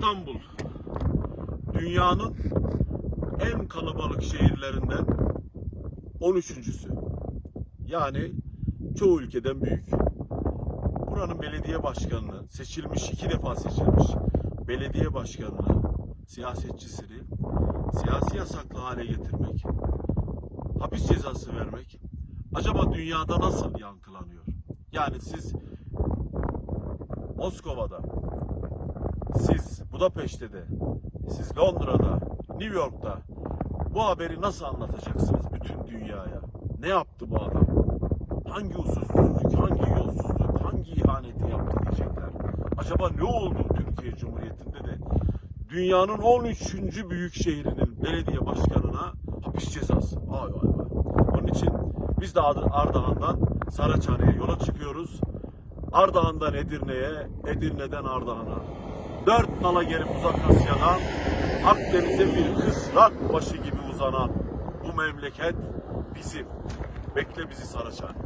İstanbul dünyanın en kalabalık şehirlerinden 13.sü. Yani çoğu ülkeden büyük. Buranın belediye başkanını seçilmiş, iki defa seçilmiş belediye başkanını, siyasetçisini siyasi yasaklı hale getirmek, hapis cezası vermek acaba dünyada nasıl yankılanıyor? Yani siz Moskova'da, siz Budapeşte'de, siz Londra'da, New York'ta bu haberi nasıl anlatacaksınız bütün dünyaya? Ne yaptı bu adam? Hangi usulsüzlük, hangi yolsuzluk, hangi ihaneti yaptı diyecekler. Acaba ne oldu Türkiye Cumhuriyeti'nde de dünyanın 13. büyük şehrinin belediye başkanına hapis cezası. Vay vay vay. Onun için biz de Arda- Ardahan'dan Saraçhane'ye yola çıkıyoruz. Ardahan'dan Edirne'ye, Edirne'den Ardahan'a. Dört nala gelip uzak Asya'dan Akdeniz'e bir kısrak başı gibi uzanan bu memleket bizim. Bekle bizi Saraçhane.